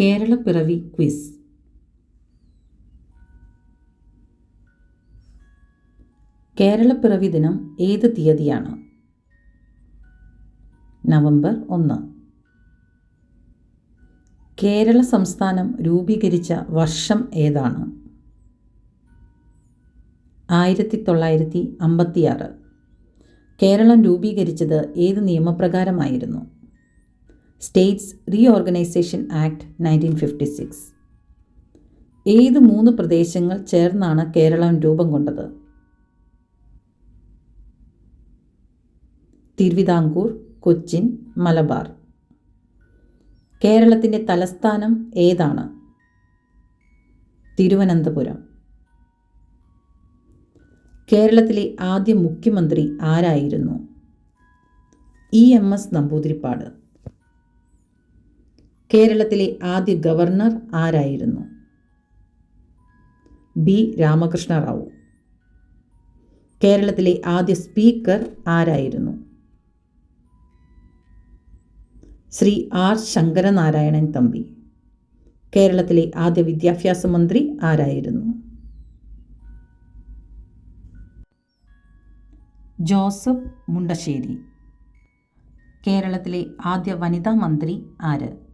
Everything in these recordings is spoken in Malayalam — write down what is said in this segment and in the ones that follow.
കേരളപ്പിറവി ക്വിസ്. കേരളപ്പിറവി ദിനം ഏത് തീയതിയാണ്? നവംബർ ഒന്ന്. കേരള സംസ്ഥാനം രൂപീകരിച്ച വർഷം ഏതാണ്? ആയിരത്തി തൊള്ളായിരത്തി അമ്പത്തിയാറ്. കേരളം രൂപീകരിച്ചത് ഏത് നിയമപ്രകാരമായിരുന്നു? States reorganisation act nineteen fifty six. ഏത് മൂന്ന് പ്രദേശങ്ങൾ ചേർന്നാണ് കേരളം രൂപം കൊണ്ടത്? തിരുവിതാംകൂർ കൊച്ചിൻ മലബാർ. കേരളത്തിന്റെ തലസ്ഥാനം ഏതാണ്? തിരുവനന്തപുരം. കേരളത്തിലെ ആദ്യ മുഖ്യമന്ത്രി ആരായിരുന്നു? E M S Namboodiripad. കേരളത്തിലെ ആദ്യ ഗവർണർ ആരായിരുന്നു? ബി. രാമകൃഷ്ണ റാവു കേരളത്തിലെ ആദ്യ സ്പീക്കർ ആരായിരുന്നു? ശ്രീ ആർ. ശങ്കരനാരായണൻ തമ്പി. കേരളത്തിലെ ആദ്യ വിദ്യാഭ്യാസ മന്ത്രി ആരായിരുന്നു? ജോസഫ് മുണ്ടശ്ശേരി. കേരളത്തിലെ ആദ്യ വനിതാ മന്ത്രി ആര്?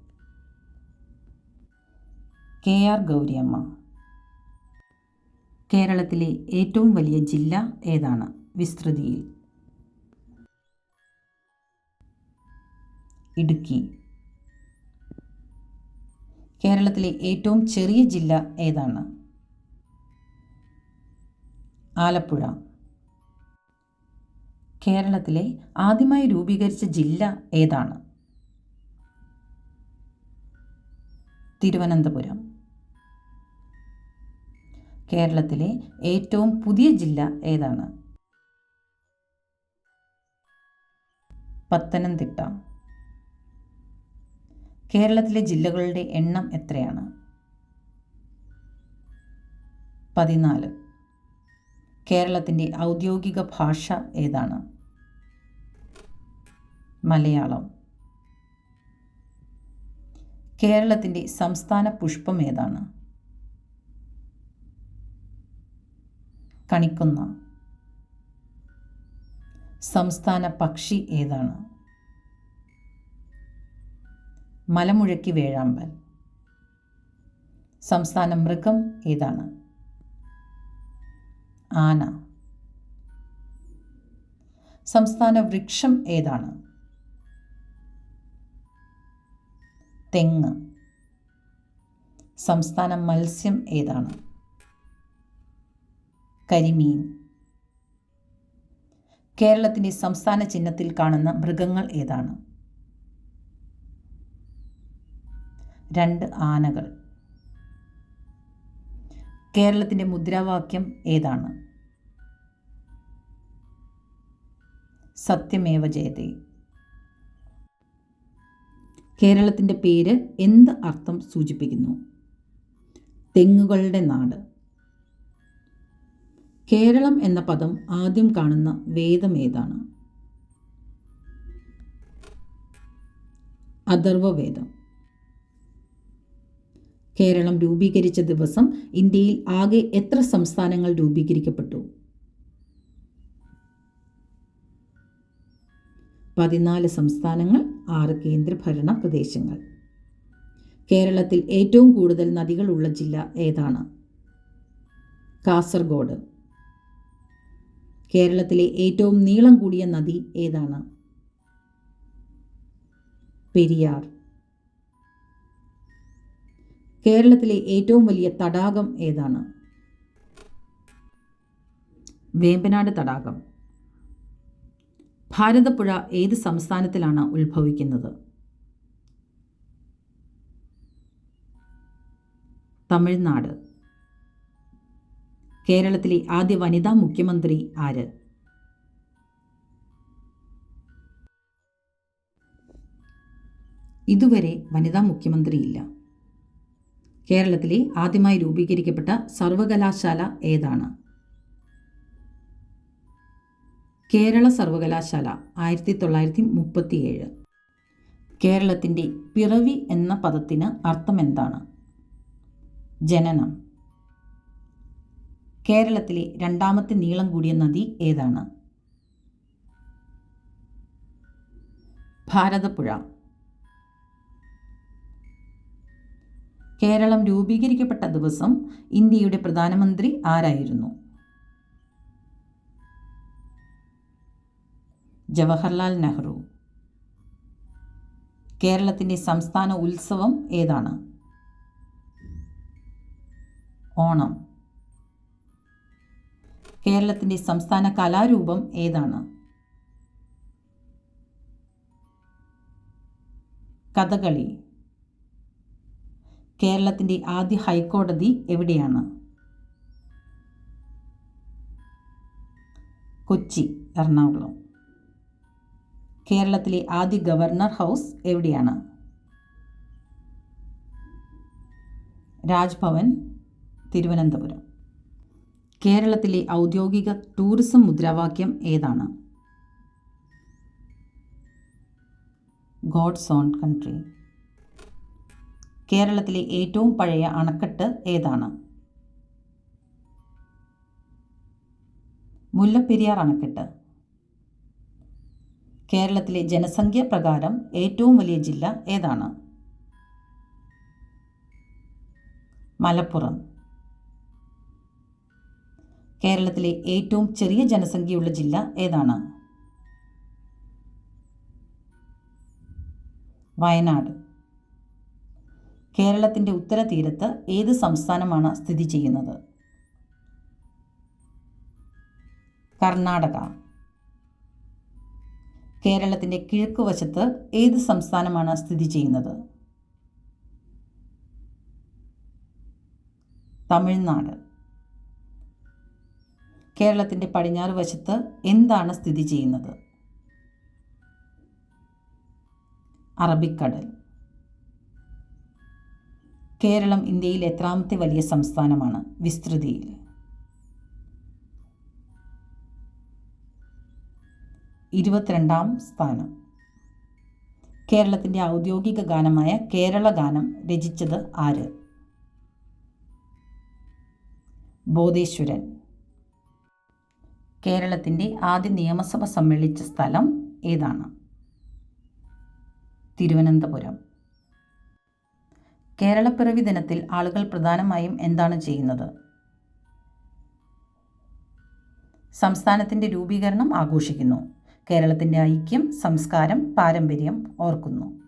K R Gauriamma. കേരളത്തിലെ ഏറ്റവും വലിയ ജില്ല ഏതാണ്? വിസ്തൃതിയിൽ. ഇടുക്കി. കേരളത്തിലെ ഏറ്റവും ചെറിയ ജില്ല ഏതാണ്? ആലപ്പുഴ. കേരളത്തിലെ ആദ്യമായി രൂപീകരിച്ച ജില്ല ഏതാണ്? തിരുവനന്തപുരം. കേരളത്തിലെ ഏറ്റവും പുതിയ ജില്ല ഏതാണ്? പത്തനംതിട്ട. കേരളത്തിലെ ജില്ലകളുടെ എണ്ണം എത്രയാണ്? പതിനാല്. കേരളത്തിന്റെ ഔദ്യോഗിക ഭാഷ ഏതാണ്? മലയാളം. കേരളത്തിന്റെ സംസ്ഥാന പുഷ്പം ഏതാണ്? കണിക്കുന്ന. സംസ്ഥാന പക്ഷി ഏതാണ്? മലമുഴക്കി വേഴാമ്പൽ. സംസ്ഥാന മൃഗം ഏതാണ്? ആന. സംസ്ഥാന വൃക്ഷം ഏതാണ്? തെങ്ങ്. സംസ്ഥാന മത്സ്യം ഏതാണ്? കരിമീൻ. കേരളത്തിന്റെ സംസ്ഥാന ചിഹ്നത്തിൽ കാണുന്ന മൃഗങ്ങൾ ഏതാണ്? രണ്ട് ആനകൾ. കേരളത്തിന്റെ മുദ്രാവാക്യം ഏതാണ്? സത്യമേവ ജയതേ. കേരളത്തിന്റെ പേര് എന്ത് അർത്ഥം സൂചിപ്പിക്കുന്നു? തെങ്ങുകളുടെ നാട്. കേരളം എന്ന പദം ആദ്യം കാണുന്ന വേദം ഏതാണ്? അഥർവവേദം. കേരളം രൂപീകരിച്ച ദിവസം ഇന്ത്യയിൽ ആകെ എത്ര സംസ്ഥാനങ്ങൾ രൂപീകരിക്കപ്പെട്ടു? പതിനാല് സംസ്ഥാനങ്ങൾ ആറ് കേന്ദ്രഭരണ പ്രദേശങ്ങൾ. കേരളത്തിൽ ഏറ്റവും കൂടുതൽ നദികളുള്ള ജില്ല ഏതാണ്? കാസർഗോഡ്. കേരളത്തിലെ ഏറ്റവും നീളം കൂടിയ നദി ഏതാണ്? പെരിയാർ. കേരളത്തിലെ ഏറ്റവും വലിയ തടാകം ഏതാണ്? വേമ്പനാട് തടാകം. ഭാരതപ്പുഴ ഏത് സംസ്ഥാനത്തിലാണ് ഉത്ഭവിക്കുന്നത്? തമിഴ്നാട്. കേരളത്തിലെ ആദ്യ വനിതാ മുഖ്യമന്ത്രി ആര്? ഇതുവരെ വനിതാ മുഖ്യമന്ത്രിയില്ല കേരളത്തിലെ ആദ്യമായി രൂപീകരിക്കപ്പെട്ട സർവകലാശാല ഏതാണ്? കേരള സർവകലാശാല ആയിരത്തി തൊള്ളായിരത്തി മുപ്പത്തിയേഴ് കേരളത്തിന്റെ പിറവി എന്ന പദത്തിന് അർത്ഥം എന്താണ് ജനനം. കേരളത്തിലെ രണ്ടാമത്തെ നീളം കൂടിയ നദി ഏതാണ്? ഭാരതപ്പുഴ. കേരളം രൂപീകരിക്കപ്പെട്ട ദിവസം ഇന്ത്യയുടെ പ്രധാനമന്ത്രി ആരായിരുന്നു? ജവഹർലാൽ നെഹ്റു. കേരളത്തിന്റെ സംസ്ഥാന ഉത്സവം ഏതാണ്? ഓണം. കേരളത്തിന്റെ സംസ്ഥാന കലാരൂപം ഏതാണ്? കഥകളി. കേരളത്തിന്റെ ആദ്യ ഹൈക്കോടതി എവിടെയാണ്? കൊച്ചി എറണാകുളം. കേരളത്തിലെ ആദ്യ ഗവർണർ ഹൗസ് എവിടെയാണ്? രാജ്ഭവൻ തിരുവനന്തപുരം. കേരളത്തിലെ ഔദ്യോഗിക ടൂറിസം മുദ്രാവാക്യം ഏതാണ്? God's own country. കേരളത്തിലെ ഏറ്റവും പഴയ അണക്കെട്ട് ഏതാണ്? മുല്ലപ്പെരിയാർ അണക്കെട്ട്. കേരളത്തിലെ ജനസംഖ്യ പ്രകാരം ഏറ്റവും വലിയ ജില്ല ഏതാണ്? മലപ്പുറം. കേരളത്തിലെ ഏറ്റവും ചെറിയ ജനസംഖ്യയുള്ള ജില്ല ഏതാണ്? വയനാട്. കേരളത്തിന്റെ ഉത്തര തീരത്ത് ഏത് സംസ്ഥാനമാണ് സ്ഥിതി ചെയ്യുന്നത്? കർണാടക. കേരളത്തിന്റെ കിഴക്ക് വശത്ത് ഏത് സംസ്ഥാനമാണ് സ്ഥിതി ചെയ്യുന്നത്? തമിഴ്നാട്. കേരളത്തിന്റെ പടിഞ്ഞാറ് വശത്ത് എന്താണ് സ്ഥിതി ചെയ്യുന്നത്? അറബിക്കടൽ. കേരളം ഇന്ത്യയിൽ എത്രാമത്തെ വലിയ സംസ്ഥാനമാണ്? വിസ്തൃതിയിൽ. ഇരുപത്തിരണ്ടാം സ്ഥാനം. കേരളത്തിന്റെ ഔദ്യോഗിക ഗാനമായ കേരള ഗാനം രചിച്ചത് ആര്? ബോധേശ്വരൻ. കേരളത്തിന്റെ ആദ്യ നിയമസഭ സമ്മേളിച്ച സ്ഥലം ഏതാണ്? തിരുവനന്തപുരം. കേരളപ്പിറവി ദിനത്തിൽ ആളുകൾ പ്രധാനമായും എന്താണ് ചെയ്യുന്നത്? സംസ്ഥാനത്തിന്റെ രൂപീകരണം ആഘോഷിക്കുന്നു. കേരളത്തിന്റെ ഐക്യം സംസ്കാരം പാരമ്പര്യം ഓർക്കുന്നു.